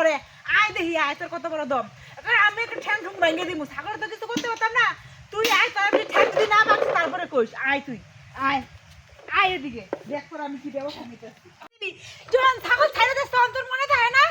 ওরে আয় দেখি, আয়, তোর কত বড় দম। আমি একটা ঠ্যাং ঠুং ভেঙে দিমু। ছাগল তো কিছু করতে পারতাম না। তুই আয়, তোর আমি ঠ্যাং যদি না মারছি তারপরে কইস। আয় তুই। আয়। আয় এদিকে। দেখ আমি কি ব্যবস্থা নিতেছি যখন ছাগল ছাইড়ে দিস, তখন তোর মনে থাকে না?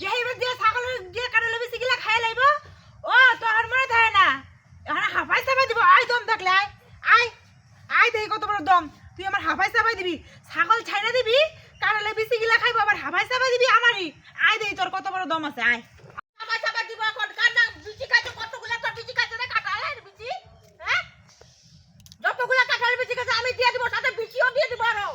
যে এইবার দিয়ে ছাগলের দিয়ে কারণে বেশি গিলা খাই লাইব? ও, তোর মনে থাকে না? এখন হাফাই চাপাই দিব। আয় দম থাকলে আয়। আয়। আয় দেখি কত বড় দম। তুই আমার হাফাই চাপাই দিবি। ছাগল ছাইড়ে দিবি? কারণে বেশি গিলা খাইব আবার হাফাই চাপাই দিবি আমারই আয় দেখি তোর কত বড় দম আছে আয় আমার সাথে দিব এখন কান্না বিচি খাইছে কতগুলা তোর বিচি খাইছে না বিচি হ্যাঁ যতগুলা বিচি খাইছে আমি দিয়ে দিব সাথে বিচিও দিয়ে দিব আরও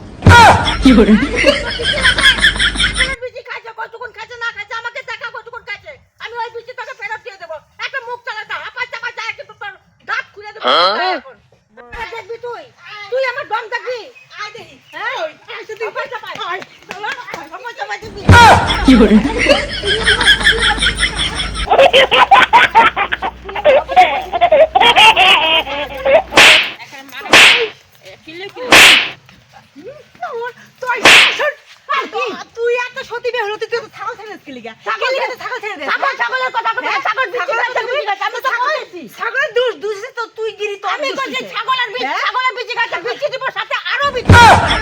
বিচি খাইছে কতক্ষণ খাইছে না খাইছে আমাকে দেখা কতক্ষণ খাইছে আমি ওই বিচি তোকে ফেরত দিয়ে দেবো একটা মুখ চালাতে হাঁপাই চাপা যায় কিন্তু তোর দাঁত খুলে দেবো দেখবি তুই তুই আমার দম দেখবি আয় হ্যাঁ তুই এত সতী বের হলো তুই তো ছাগল ছেড়ে দিস লিগা ছাগল ছাগল ছেড়ে দে ছাগল ছাগলের কথা বলতে হ্যাঁ? ছাগল বিচি ছাগলের খাইছে বিচি খাইছে আমি তো ছাগল- বলেছি ছাগলের দুষ দুষ তো তুই গিরি তো আমি বলছি ছাগলের বিচি হ্যাঁ? ছাগলের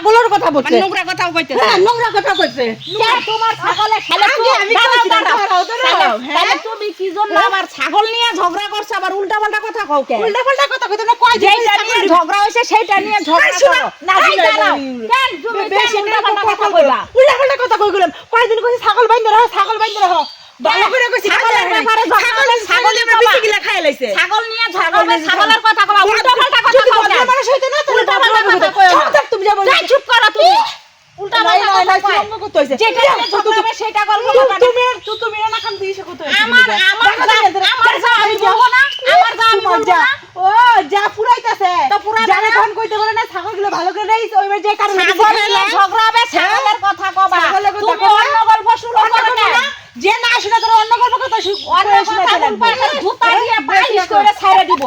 ছাগলের কথা বলছে। নোংরা কথাও কইতে হ্যাঁ নোংরা কথা কইছে তোমার ছাগলে খেলে আমি দাঁড়াও, তাহলে- হ্যাঁ? তুমি কি জন্য আবার ছাগল নিয়ে ঝগড়া করছ? আবার উল্টা পাল্টা কথা কও কে? উল্টা পাল্টা কথা কইতে না কয় যেটা নিয়ে ঝগড়া হয়েছে সেটা নিয়ে ঝগড়া করো। না। কেন তুমি বেশি উল্টা পাল্টা কথা কইলা কইবা? উল্টা পাল্টা কথা কই গেলাম কয়দিন কইছি ছাগল বাইন্দা রাখো ছাগল বাইন্দা রাখো। ভালো করে কইছি ছাগলের ব্যাপারে ছাগল ছাগল আমরা গিলা ছাগল নিয়ে ঝগড়া ছাগল ছাগলের কথা কবা উল্টা নাই চুপ করো তুমি উল্টা কথা কয়। যেটা তুমি সেটা গল্প করবে তুমি তুমি না কাম দিয়েছ কত আমার আমার আমার যা আমি বলব না আমার যা আমি বলব না। ও যা পুরাইতাছে তো পুরা জানে কোন কইতে বলে না ছাগলগুলো ভালো করে রাইছ ওইবার যে কারণে ঝগড়া হবে হ্যাঁ? ছাগলের কথা কবা। তুমি অন্য গল্প শুরু করো না। যে না শুনে তোর অন্য গল্প কথা অন্য কথা বলবা জুতা দিয়ে বাইশ করে। ছাইরা দিব।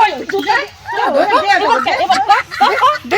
ওই জুতা এবার এবার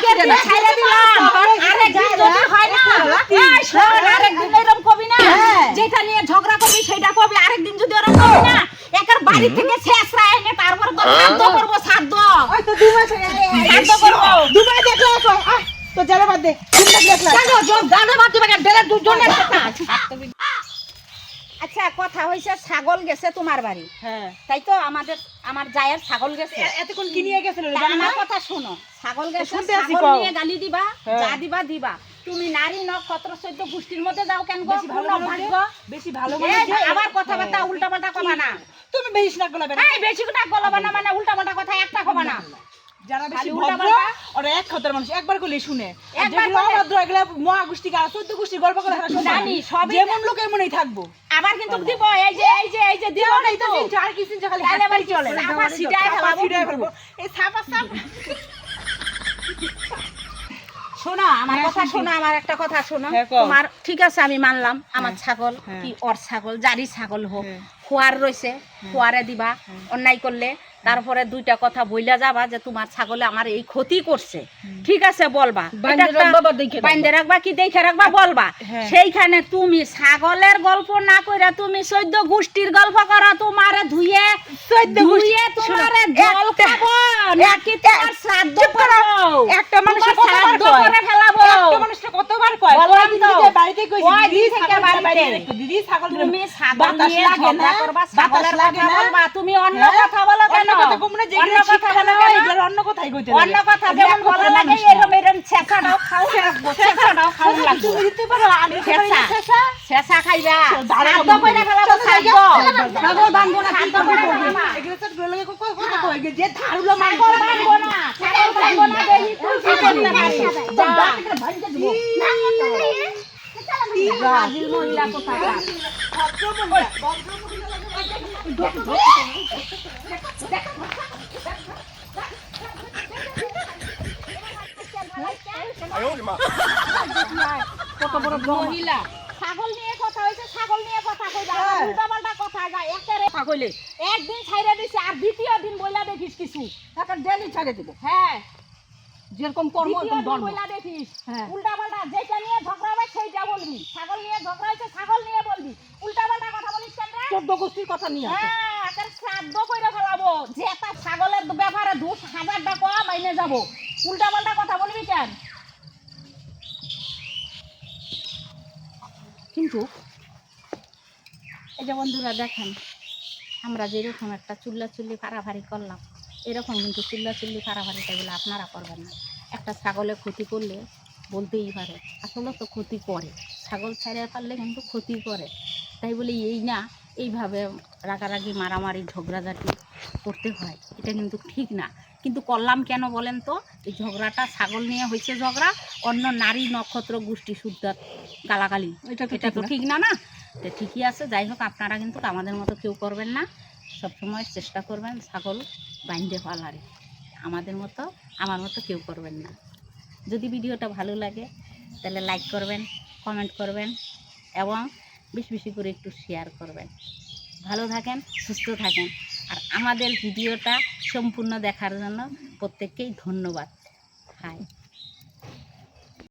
বাড়ি থেকে শেষরা এনে তারপর তো সাধ্য করব সাধ্য ওই তো দুই মাস হয়ে গেল সাধ্য করব। দুবাই দেখলা তো আহ বাদ দে। জানো জন বাদ দিবে কেন? ডেলে দুজনের আচ্ছা কথা হয়েছে ছাগল গেছে তোমার বাড়ি। হ্যাঁ। তাই তো আমাদের আমার জায়ের ছাগল গেছে। এতক্ষণ কি নিয়ে গেছিল? আমার কথা শোনো। ছাগল গেছে ছাগল নিয়ে গালি দিবা হ্যাঁ। যা দিবা দিবা। তুমি নারী নক্ষত্র সৈদ্য গোষ্ঠীর মধ্যে যাও কেন গো? বেশি ভালো আবার কথাবার্তা উল্টাপাল্টা কবা না। তুমি বেশি না গলাবে না। বেশি না গলাবে না মানে উল্টাপাল্টা কথা একটা কবা না। সব থাকব। আবার কিন্তু দিব এই যে এই যে এই যে তো খালি আমার হ্যাঁ, কথা শোনো আমার একটা কথা শোনো। হ্যাঁ, তোমার ঠিক আছে আমি মানলাম আমার ছাগল হ্যাঁ। কি ওর ছাগল জারি ছাগল হোক হ্যাঁ। খোয়ার রয়েছে খোয়ারে দিবা অন্যায় করলে তারপরে দুইটা কথা বইলা যাবা যে তোমার ছাগলে আমার এই ক্ষতি করছে। ঠিক আছে বলবা। একটা- রাখবা কি দেখে রাখবা বলবা। হ্যাঁ। সেইখানে তুমি ছাগলের গল্প না কইরা তুমি চৈদ্দ গোষ্ঠীর গল্প করা তোমারে ধুয়ে তোমারে জল একটা- খাব নাকি তোমার শ্রাদ্ধ করো। একটা মানুষের তোমার কতবার শ্রাদ্ধ কয়? করে ফেলাবো একটা মানুষটা কতবার কয়? বললাম কয়দিন তো। থেকে বাড়িতে কইছি, কয়দিন দিদি থেকে ছাগলটা বাড়িতে। বাইরে রেখো, দিদি ছাগল তুমি ছাগল নিয়ে ঝগড়া না, করবা ছাগলের কথা বলবা তুমি অন্য হ্যাঁ? কথা বলো কেন? অন্য কথা বলো না কেন? এগুলো অন্য কথাই কইতে অন্য কথা যেমন বলা লাগে মানুষ না। খাও লাগবে। দিতে পারো, ছেঁচা। ছেঁচা? খাইবা। কইরা ছাগল কইরা? এগুলো তো কই- কথা কই, যে ছাগল তুই কি করতে পারিস যা। কত বড় মহিলা। ছাগল নিয়ে কথা হয়েছে ছাগল নিয়ে কথা কইবা। উল্টা পাল্টা কথা যায়? কথা কইলে একদিন ছাইরা দিছে আর দ্বিতীয় দিন বইলা দেখিস কিছু। একটা ডেলি ছাড়ে দেবো। হ্যাঁ। যেরকম কর্ম বইলা দেখিস হ্যাঁ। উল্টা পাল্টা যেটা নিয়ে ঝগড়া হবে সেইটা বলবি। ছাগল নিয়ে ঝগড়া হয়েছে ছাগল নিয়ে বলবি। উল্টা পাল্টা কথা বলিস কেন? চোদ্দ গোষ্ঠীর কথা নিয়ে হ্যাঁ শ্রাদ্ধ কইরা ফেলাবো। যে তার ছাগলের ব্যাপারে দু হাজার টাকা মাইনে যাব। উল্টা পাল্টা কথা বলবি কেন? কিন্তু এই যে বন্ধুরা দেখেন আমরা যেরকম একটা চুল্লা চুল্লি ফাড়াফাড়ি করলাম। এরকম কিন্তু চুল্লা চুল্লি ফাড়াফাড়িটা এগুলো আপনারা করবেন না। একটা ছাগলে ক্ষতি করলে বলতেই পারে আসলে তো ক্ষতি করে। ছাগল ছাড়িয়ে পারলে কিন্তু ক্ষতি করে। তাই বলে এই না এইভাবে রাগারাগি মারামারি ঝগড়াঝাটি করতে হয় এটা কিন্তু ঠিক না। কিন্তু করলাম কেন বলেন তো? এই ঝগড়াটা ছাগল নিয়ে হয়েছে ঝগড়া অন্য নারী নক্ষত্র গোষ্ঠী শুদ্ধ গালাগালি। এটা তো এটা ঠিক তো না। ঠিক না না? তো ঠিকই আছে যাই হোক আপনারা কিন্তু আমাদের মতো কেউ করবেন না। সবসময় চেষ্টা করবেন ছাগল বাইন্ধে ফলারে। আমাদের মতো, আমার মতো কেউ করবেন না। যদি ভিডিওটা ভালো লাগে, তাহলে লাইক করবেন কমেন্ট করবেন, এবং বেশি বেশি করে একটু শেয়ার করবেন। ভালো থাকেন, সুস্থ থাকেন। আর আমাদের ভিডিওটা সম্পূর্ণ দেখার জন্য প্রত্যেককেই ধন্যবাদ। হাই